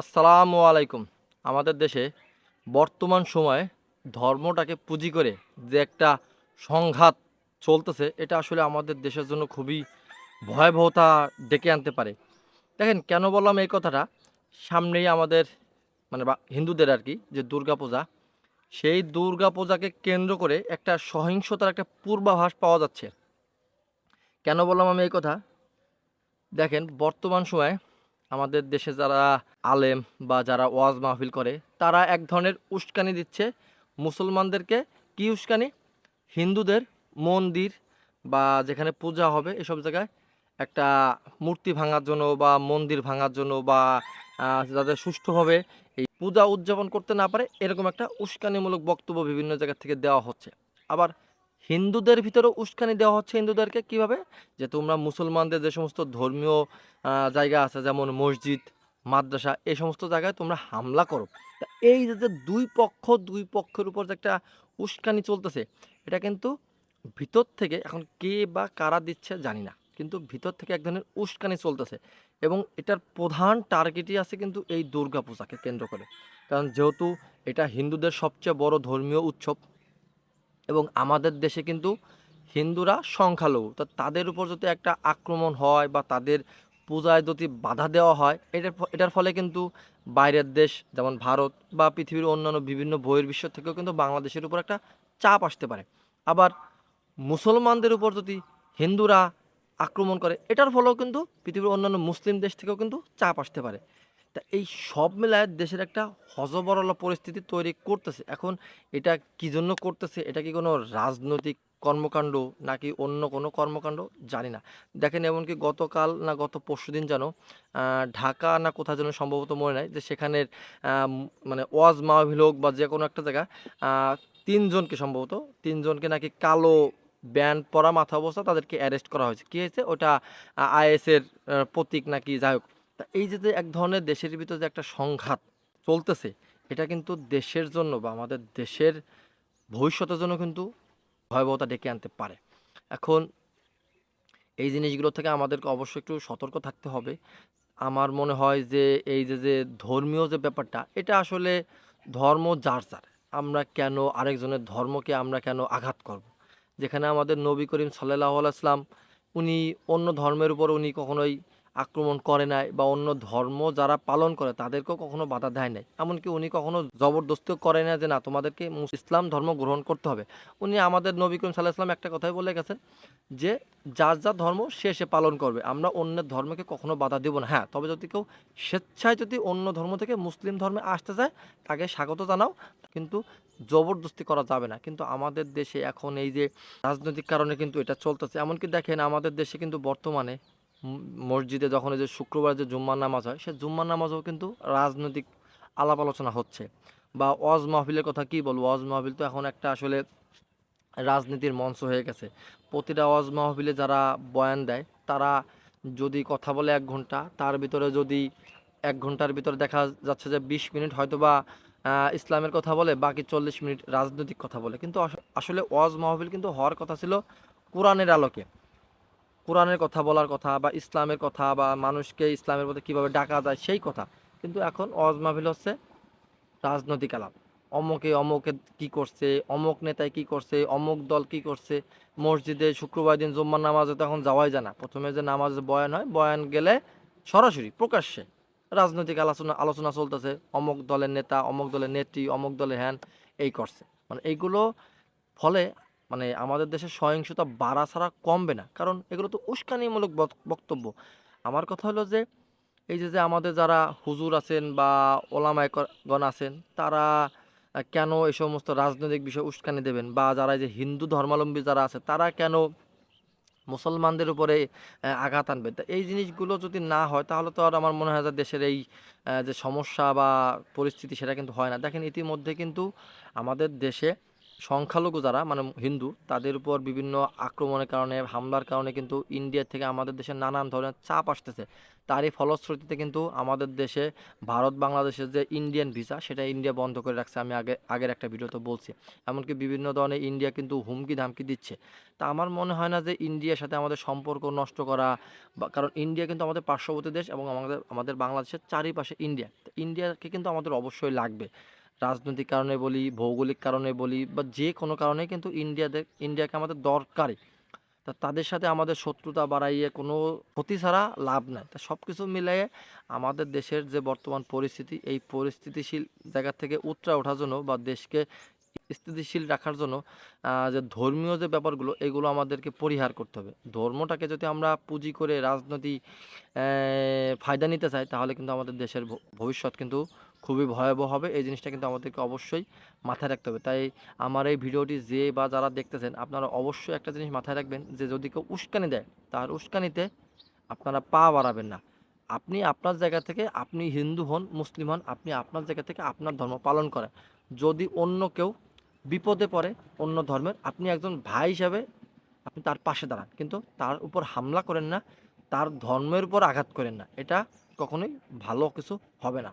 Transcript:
আসসালামু আলাইকুম। আমাদের দেশে বর্তমান সময়ে ধর্মটাকে পুঁজি করে যে একটা সংঘাত চলতেছে, এটা আসলে আমাদের দেশের জন্য খুবই ভয়াবহতা ডেকে আনতে পারে। দেখেন, কেন বললাম এই কথাটা? সামনেই আমাদের মানে হিন্দুদের আর কি, যে দুর্গাপূজা, সেই দুর্গাপূজাকে কেন্দ্র করে একটা সহিংসতার একটা পূর্বাভাস পাওয়া যাচ্ছে। কেন বললাম আমি এই কথা? দেখেন, বর্তমান সময়ে আমাদের দেশে যারা আলেম বা যারা ওয়াজ মাহফিল করে, তারা এক ধরনের উস্কানি দিচ্ছে মুসলমানদেরকে। কি উস্কানি? হিন্দুদের মন্দির বা যেখানে পূজা হবে এসব জায়গায় একটা মূর্তি ভাঙার জন্য বা মন্দির ভাঙার জন্য বা যাদের সুষ্ঠুভাবে এই পূজা উদযাপন করতে না পারে, এরকম একটা উস্কানিমূলক বক্তব্য বিভিন্ন জায়গা থেকে দেওয়া হচ্ছে। আবার হিন্দুদের ভিতরেও উস্কানি দেওয়া হচ্ছে হিন্দুদেরকে কীভাবে? যে তোমরা মুসলমানদের যে সমস্ত ধর্মীয় জায়গা আছে, যেমন মসজিদ, মাদ্রাসা এই সমস্ত জায়গায় তোমরা হামলা করো। এই যে দুই পক্ষ, দুই পক্ষের উপর যে একটা উস্কানি চলতেছে, এটা কিন্তু ভিতর থেকে এখন কে বা কারা দিচ্ছে জানি না। কিন্তু ভিতর থেকে এক ধরনের উস্কানি চলতেছে এবং এটার প্রধান টার্গেটই আছে কিন্তু এই দুর্গা পূজাকে কেন্দ্র করে। কারণ যেহেতু এটা হিন্দুদের সবচেয়ে বড় ধর্মীয় উৎসব এবং আমাদের দেশে কিন্তু হিন্দুরা সংখ্যালঘু। তো তাদের উপর যদি একটা আক্রমণ হয় বা তাদের পূজায় যদি বাধা দেওয়া হয়, এটার এটার ফলে কিন্তু বাইরের দেশ, যেমন ভারত বা পৃথিবীর অন্যান্য বিভিন্ন বইয়ের বহির্বিশ্ব থেকেও কিন্তু বাংলাদেশের উপর একটা চাপ আসতে পারে। আবার মুসলমানদের উপর যদি হিন্দুরা আক্রমণ করে, এটার ফলেও কিন্তু পৃথিবীর অন্যান্য মুসলিম দেশ থেকেও কিন্তু চাপ আসতে পারে। তা এই সব মেলায় দেশের একটা হজবরল পরিস্থিতি তৈরি করতেছে। এখন এটা কি জন্য করতেছে? এটা কি কোনো রাজনৈতিক কর্মকাণ্ড নাকি অন্য কোনো কর্মকাণ্ড? জানি না। দেখেন, এমনকি গতকাল না গত পরশুদিন যেন ঢাকা না কোথায় যেন সম্ভবত মনে নাই যে সেখানের মানে ওয়াজ মাহফিল হোক বা যে কোনো একটা জায়গা তিনজনকে সম্ভবত, তিনজনকে নাকি কালো ব্যান্ড পরা মাথা অবস্থা তাদেরকে অ্যারেস্ট করা হয়েছে। কী হয়েছে? ওটা আইএসের প্রতীক নাকি যাই হোক তা এই যে যে এক ধরনের দেশের ভিতরে যে একটা সংঘাত চলতেছে, এটা কিন্তু দেশের জন্য বা আমাদের দেশের ভবিষ্যতের জন্য কিন্তু ভয়াবহতা ডেকে আনতে পারে। এখন এই জিনিসগুলো থেকে আমাদেরকে অবশ্যই একটু সতর্ক থাকতে হবে। আমার মনে হয় যে এই যে যে ধর্মীয় যে ব্যাপারটা, এটা আসলে ধর্ম যার যার। আমরা কেন আরেকজনের ধর্মকে আমরা কেন আঘাত করব। যেখানে আমাদের নবী করিম সাল্লাহ আলাইসলাম উনি অন্য ধর্মের উপর উনি কখনোই আক্রমণ করে নাই বা অন্য ধর্ম যারা পালন করে তাদেরকেও কখনো বাধা দেয় নাই। এমনকি উনি কখনো জবরদস্তিও করে না যে না, তোমাদেরকে ইসলাম ধর্ম গ্রহণ করতে হবে। উনি আমাদের নবী করিম সাল্লাহ ইসলাম একটা কথাই বলে গেছেন যে, যার যার ধর্ম সে সে পালন করবে। আমরা অন্যের ধর্মকে কখনো বাধা দেব না। হ্যাঁ তবে যদি কেউ স্বেচ্ছায় যদি অন্য ধর্ম থেকে মুসলিম ধর্মে আসতে চায়, তাকে স্বাগত জানাও। কিন্তু জবরদস্তি করা যাবে না। কিন্তু আমাদের দেশে এখন এই যে রাজনৈতিক কারণে কিন্তু এটা চলতেছে। এমনকি দেখেন আমাদের দেশে কিন্তু বর্তমানে মসজিদে যখন এই যে শুক্রবার যে জুম্মার নামাজ হয়, সে জুম্মার নামাজও কিন্তু রাজনৈতিক আলাপ আলোচনা হচ্ছে। বা ওয়াজ মাহফিলের কথা কি বলব? ওয়াজ মাহফিল তো এখন একটা আসলে রাজনীতির মঞ্চ হয়ে গেছে। প্রতিটা ওয়াজ মাহফিলে যারা বয়ান দেয়, তারা যদি কথা বলে এক ঘণ্টা, তার ভিতরে যদি এক ঘণ্টার ভিতরে দেখা যাচ্ছে যে বিশ মিনিট হয়তো বা ইসলামের কথা বলে, বাকি চল্লিশ মিনিট রাজনৈতিক কথা বলে। কিন্তু আসলে ওয়াজ মাহফিল কিন্তু হওয়ার কথা ছিল কোরআনের আলোকে। কোরআনের কথা বলার কথা বা ইসলামের কথা বা মানুষকে ইসলামের প্রতি কীভাবে ডাকা যায় সেই কথা। কিন্তু এখন ওয়াজ মাহফিল হচ্ছে রাজনৈতিক আলাপ। অমকে অমকে কি করছে, অমক নেতায় কি করছে, অমক দল কি করছে, মসজিদে শুক্রবার দিন জুম্মার নামাজে তো এখন যাওয়াই যায় না। প্রথমে যে নামাজে বয়ান হয়, বয়ান গেলে সরাসরি প্রকাশ্যে রাজনৈতিক আলোচনা আলোচনা চলতেছে, অমক দলের নেতা, অমক দলের নেত্রী, অমক দলের হ্যান, এই করছে। মানে এইগুলো ফলে মানে আমাদের দেশে সহিংসতা বাড়া ছাড়া কমবে না। কারণ এগুলো তো উস্কানিমূলক বক- বক্তব্য। আমার কথা হলো যে, এই যে যে আমাদের যারা হুজুর আছেন বা ওলামায়গণ আছেন, তারা কেন এই সমস্ত রাজনৈতিক বিষয় উস্কানি দেবেন? বা যারা এই যে হিন্দু ধর্মাবলম্বী যারা আছে, তারা কেন মুসলমানদের উপরে আঘাত আনবে? তা এই জিনিসগুলো যদি না হয়, তাহলে তো আর আমার মনে হয় যে দেশের এই যে সমস্যা বা পরিস্থিতি সেটা কিন্তু হয় না। দেখেন, ইতিমধ্যে কিন্তু আমাদের দেশে সংখ্যালঘু যারা মানে হিন্দু, তাদের উপর বিভিন্ন আক্রমণের কারণে, হামলার কারণে কিন্তু ইন্ডিয়া থেকে আমাদের দেশে নানান ধরনের চাপ আসতেছে। তারই ফলশ্রুতিতে কিন্তু আমাদের দেশে ভারত, বাংলাদেশের যে ইন্ডিয়ান ভিসা, সেটা ইন্ডিয়া বন্ধ করে রাখছে। আমি আগে, আগের একটা ভিডিওতে বলছি। এমনকি বিভিন্ন ধরনের ইন্ডিয়া কিন্তু হুমকি ধামকি দিচ্ছে। তা আমার মনে হয় না যে ইন্ডিয়ার সাথে আমাদের সম্পর্ক নষ্ট করা বা, কারণ ইন্ডিয়া কিন্তু আমাদের পার্শ্ববর্তী দেশ এবং আমাদের আমাদের বাংলাদেশের চারিপাশে ইন্ডিয়া। ইন্ডিয়াকে কিন্তু আমাদের অবশ্যই লাগবে। রাজনৈতিক কারণে বলি, ভৌগোলিক কারণে বলি, বা যে কোনো কারণে কিন্তু ইন্ডিয়াদের, ইন্ডিয়াকে আমাদের দরকারই তা তাদের সাথে আমাদের শত্রুতা বাড়াইয়ে কোনো ক্ষতি ছাড়া লাভ নাই। তা সব কিছু মিলিয়ে আমাদের দেশের যে বর্তমান পরিস্থিতি, এই পরিস্থিতিশীল জায়গা থেকে উতরা ওঠার জন্য বা দেশকে স্থিতিশীল রাখার জন্য যে ধর্মীয় যে ব্যাপারগুলো, এগুলো আমাদেরকে পরিহার করতে হবে। ধর্মটাকে যদি আমরা পুঁজি করে রাজনৈতিক ফায়দা নিতে চাই, তাহলে কিন্তু আমাদের দেশের ভবিষ্যৎ কিন্তু খুবই ভয়াবহ হবে। এই জিনিসটা কিন্তু আমাদেরকে অবশ্যই মাথায় রাখতে হবে। তাই আমার এই ভিডিওটি যে বা যারা দেখতেছেন, আপনারা অবশ্যই একটা জিনিস মাথায় রাখবেন যে, যদি কেউ উস্কানি দেয়, তার উস্কানিতে আপনারা পা বাড়াবেন না। আপনি আপনার জায়গা থেকে আপনি হিন্দু হন, মুসলিম হন, আপনি আপনার জায়গা থেকে আপনার ধর্ম পালন করেন। যদি অন্য কেউ বিপদে পড়ে অন্য ধর্মের, আপনি একজন ভাই হিসাবে আপনি তার পাশে দাঁড়ান। কিন্তু তার উপর হামলা করেন না, তার ধর্মের উপর আঘাত করেন না। এটা কখনোই ভালো কিছু হবে না।